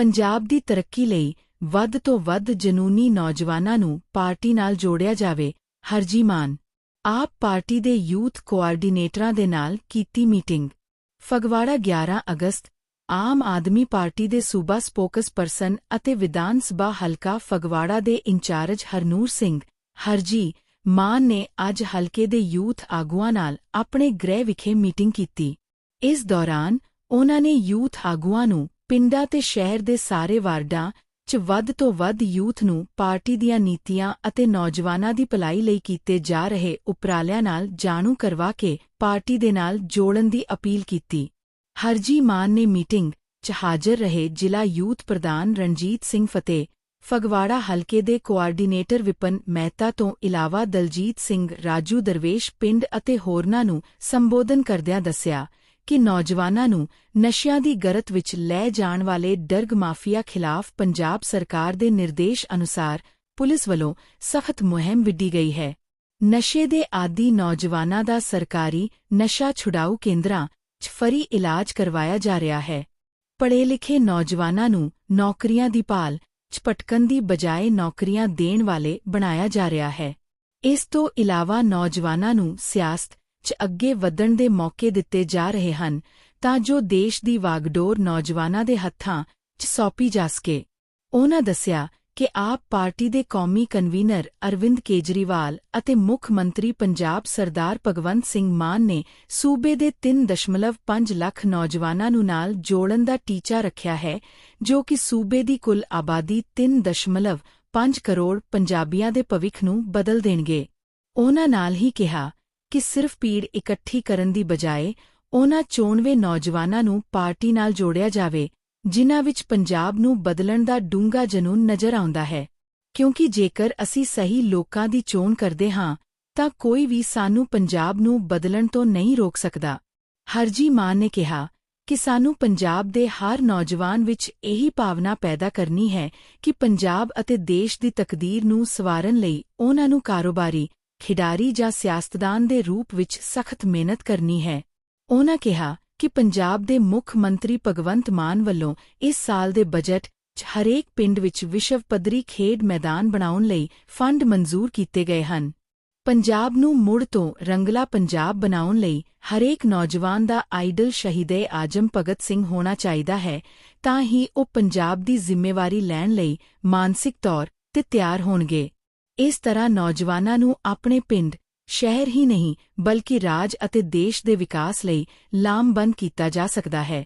ਪੰਜਾਬ ਦੀ ਤਰੱਕੀ ਲਈ ਵੱਧ ਤੋਂ ਵੱਧ ਜਨੂਨੀ ਨੌਜਵਾਨਾਂ ਨੂੰ ਪਾਰਟੀ ਨਾਲ ਜੋੜਿਆ ਜਾਵੇ। ਹਰਜੀ ਮਾਨ, ਆਪ ਪਾਰਟੀ ਦੇ ਯੂਥ ਕੋਆਰਡੀਨੇਟਰਾਂ ਦੇ ਨਾਲ ਕੀਤੀ ਮੀਟਿੰਗ। ਫਗਵਾੜਾ 11 ਅਗਸਤ, ਆਮ ਆਦਮੀ ਪਾਰਟੀ ਦੇ ਸੂਬਾ ਸਪੋਕਸ ਪਰਸਨ ਅਤੇ ਵਿਧਾਨ ਸਭਾ ਹਲਕਾ ਫਗਵਾੜਾ ਦੇ ਇੰਚਾਰਜ ਹਰਨੂਰ ਸਿੰਘ, ਹਰਜੀ ਮਾਨ ਨੇ ਅੱਜ ਹਲਕੇ ਦੇ ਯੂਥ ਆਗੂਆਂ ਨਾਲ ਆਪਣੇ ਗ੍ਰਹਿ ਵਿਖੇ ਮੀਟਿੰਗ ਕੀਤੀ। ਇਸ ਦੌਰਾਨ ਉਨ੍ਹਾਂ ਨੇ ਯੂਥ ਆਗੂਆਂ ਨੂੰ ਪਿੰਡਾਂ ਤੇ ਸ਼ਹਿਰ ਦੇ ਸਾਰੇ ਵਾਰਡਾਂ 'ਚ ਵੱਧ ਤੋਂ ਵੱਧ ਯੂਥ ਨੂੰ ਪਾਰਟੀ ਦੀਆਂ ਨੀਤੀਆਂ ਅਤੇ ਨੌਜਵਾਨਾਂ ਦੀ ਭਲਾਈ ਲਈ ਕੀਤੇ ਜਾ ਰਹੇ ਉਪਰਾਲਿਆਂ ਨਾਲ ਜਾਣੂ ਕਰਵਾ ਕੇ ਪਾਰਟੀ ਦੇ ਨਾਲ ਜੋੜਨ ਦੀ ਅਪੀਲ ਕੀਤੀ। ਹਰਜੀ ਮਾਨ ਨੇ ਮੀਟਿੰਗ 'ਚ ਹਾਜ਼ਰ ਰਹੇ ਜ਼ਿਲ੍ਹਾ ਯੂਥ ਪ੍ਰਧਾਨ ਰਣਜੀਤ ਸਿੰਘ ਫਤਿਹ, ਫਗਵਾੜਾ ਹਲਕੇ ਦੇ ਕੋਆਰਡੀਨੇਟਰ ਵਿਪਨ ਮਹਿਤਾ ਤੋਂ ਇਲਾਵਾ ਦਲਜੀਤ ਸਿੰਘ ਰਾਜੂ ਦਰਵੇਸ਼ ਪਿੰਡ ਅਤੇ ਹੋਰਨਾਂ ਨੂੰ ਸੰਬੋਧਨ ਕਰਦਿਆਂ ਦੱਸਿਆ। ਕਿ ਨੌਜਵਾਨਾਂ ਨੂੰ ਨਸ਼ਿਆਂ ਦੀ ਗਰਤ ਵਿੱਚ ਲੈ ਜਾਣ ਵਾਲੇ ਡਰਗ ਮਾਫੀਆ ਖਿਲਾਫ ਪੰਜਾਬ ਸਰਕਾਰ ਦੇ ਨਿਰਦੇਸ਼ ਅਨੁਸਾਰ ਪੁਲਿਸ ਵੱਲੋਂ ਸਖਤ ਮੁਹਿੰਮ ਵਿੱਢੀ ਗਈ ਹੈ। ਨਸ਼ੇ ਦੇ ਆਦੀ ਨੌਜਵਾਨਾਂ ਦਾ ਸਰਕਾਰੀ ਨਸ਼ਾ ਛੁਡਾਊ ਕੇਂਦਰਾਂ 'ਚ ਫਰੀ ਇਲਾਜ ਕਰਵਾਇਆ ਜਾ ਰਿਹਾ ਹੈ। ਪੜ੍ਹੇ ਲਿਖੇ ਨੌਜਵਾਨਾਂ ਨੂੰ ਨੌਕਰੀਆਂ ਦੀ ਭਾਲ 'ਚ ਭਟਕਣ ਦੀ ਬਜਾਏ ਨੌਕਰੀਆਂ ਦੇਣ ਵਾਲੇ ਬਣਾਇਆ ਜਾ ਰਿਹਾ ਹੈ। ਇਸ ਤੋਂ ਇਲਾਵਾ ਨੌਜਵਾਨਾਂ ਨੂੰ ਸਿਆਸਤ 'ਚ ਅੱਗੇ ਵਧਣ ਦੇ ਮੌਕੇ ਦਿੱਤੇ ਜਾ ਰਹੇ ਹਨ, ਤਾਂ ਜੋ ਦੇਸ਼ ਦੀ ਵਾਗਡੋਰ ਨੌਜਵਾਨਾਂ ਦੇ ਹੱਥਾਂ 'ਚ ਸੌਂਪੀ ਜਾ ਸਕੇ। ਉਨ੍ਹਾਂ ਦੱਸਿਆ ਕਿ ਆਪ ਪਾਰਟੀ ਦੇ ਕੌਮੀ ਕਨਵੀਨਰ ਅਰਵਿੰਦ ਕੇਜਰੀਵਾਲ ਅਤੇ ਮੁੱਖ ਮੰਤਰੀ ਪੰਜਾਬ ਸਰਦਾਰ ਭਗਵੰਤ ਸਿੰਘ ਮਾਨ ਨੇ ਸੂਬੇ ਦੇ 3.5 ਲੱਖ ਨੌਜਵਾਨਾਂ ਨੂੰ ਨਾਲ ਜੋੜਨ ਦਾ ਟੀਚਾ ਰੱਖਿਆ ਹੈ, ਜੋ ਕਿ ਸੂਬੇ ਦੀ ਕੁੱਲ ਆਬਾਦੀ 3.5 ਕਰੋੜ ਪੰਜਾਬੀਆਂ ਦੇ ਭਵਿੱਖ ਨੂੰ ਬਦਲ ਦੇਣਗੇ। ਉਹਨਾਂ ਨਾਲ ਹੀ ਕਿਹਾ ਕਿ ਸਿਰਫ ਭੀੜ ਇਕੱਠੀ ਕਰਨ ਦੀ ਬਜਾਏ ਉਨ੍ਹਾਂ ਚੋਣਵੇਂ ਨੌਜਵਾਨਾਂ ਨੂੰ ਪਾਰਟੀ ਨਾਲ ਜੋੜਿਆ ਜਾਵੇ, ਜਿਨ੍ਹਾਂ ਵਿੱਚ ਪੰਜਾਬ ਨੂੰ ਬਦਲਣ ਦਾ ਡੂੰਘਾ ਜਨੂਨ ਨਜ਼ਰ ਆਉਂਦਾ ਹੈ। ਕਿਉਂਕਿ ਜੇਕਰ ਅਸੀਂ ਸਹੀ ਲੋਕਾਂ ਦੀ ਚੋਣ ਕਰਦੇ ਹਾਂ, ਤਾਂ ਕੋਈ ਵੀ ਸਾਨੂੰ ਪੰਜਾਬ ਨੂੰ ਬਦਲਣ ਤੋਂ ਨਹੀਂ ਰੋਕ ਸਕਦਾ। ਹਰਜੀ ਮਾਨ ਨੇ ਕਿਹਾ ਕਿ ਸਾਨੂੰ ਪੰਜਾਬ ਦੇ ਹਰ ਨੌਜਵਾਨ ਵਿੱਚ ਇਹੀ ਭਾਵਨਾ ਪੈਦਾ ਕਰਨੀ ਹੈ ਕਿ ਪੰਜਾਬ ਅਤੇ ਦੇਸ਼ ਦੀ ਤਕਦੀਰ ਨੂੰ ਸਵਾਰਨ ਲਈ ਉਹਨਾਂ ਨੂੰ ਕਾਰੋਬਾਰੀ ਖਿਡਾਰੀ ਜਾਂ ਸਿਆਸਤਦਾਨ ਦੇ ਰੂਪ ਵਿੱਚ ਸਖਤ ਮਿਹਨਤ ਕਰਨੀ ਹੈ। ਉਹਨਾਂ ਕਿਹਾ ਕਿ ਪੰਜਾਬ ਦੇ ਮੁੱਖ ਮੰਤਰੀ ਭਗਵੰਤ ਮਾਨ ਵੱਲੋਂ ਇਸ ਸਾਲ ਦੇ ਬਜਟ 'ਚ ਹਰੇਕ ਪਿੰਡ ਵਿੱਚ ਵਿਸ਼ਵ ਪੱਧਰੀ ਖੇਡ ਮੈਦਾਨ ਬਣਾਉਣ ਲਈ ਫੰਡ ਮਨਜ਼ੂਰ ਕੀਤੇ ਗਏ ਹਨ। ਪੰਜਾਬ ਨੂੰ ਮੁੜ ਤੋਂ ਰੰਗਲਾ ਪੰਜਾਬ ਬਣਾਉਣ ਲਈ ਹਰੇਕ ਨੌਜਵਾਨ ਦਾ ਆਈਡਲ ਸ਼ਹੀਦੇ ਆਜਮ ਭਗਤ ਸਿੰਘ ਹੋਣਾ ਚਾਹੀਦਾ ਹੈ, ਤਾਂ ਹੀ ਉਹ ਪੰਜਾਬ ਦੀ ਜ਼ਿੰਮੇਵਾਰੀ ਲੈਣ ਲਈ ਮਾਨਸਿਕ ਤੌਰ ਤੇ ਤਿਆਰ ਹੋਣਗੇ। ਇਸ ਤਰ੍ਹਾਂ ਨੌਜਵਾਨਾਂ ਨੂੰ ਆਪਣੇ ਪਿੰਡ, ਸ਼ਹਿਰ ਹੀ ਨਹੀਂ, ਬਲਕਿ ਰਾਜ ਅਤੇ ਦੇਸ਼ ਦੇ ਵਿਕਾਸ ਲਈ ਲਾਮਬੰਦ ਕੀਤਾ ਜਾ ਸਕਦਾ ਹੈ।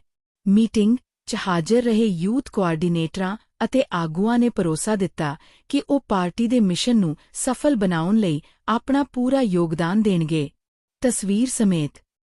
ਮੀਟਿੰਗ, 'ਚ ਹਾਜ਼ਰ ਰਹੇ ਯੂਥ ਕੋਆਰਡੀਨੇਟਰਾਂ ਅਤੇ ਆਗੂਆਂ ਨੇ ਭਰੋਸਾ ਦਿੱਤਾ ਕਿ ਉਹ ਪਾਰਟੀ ਦੇ ਮਿਸ਼ਨ ਨੂੰ ਸਫਲ ਬਣਾਉਣ ਲਈ ਆਪਣਾ ਪੂਰਾ ਯੋਗਦਾਨ ਦੇਣਗੇ। ਤਸਵੀਰ ਸਮੇਤ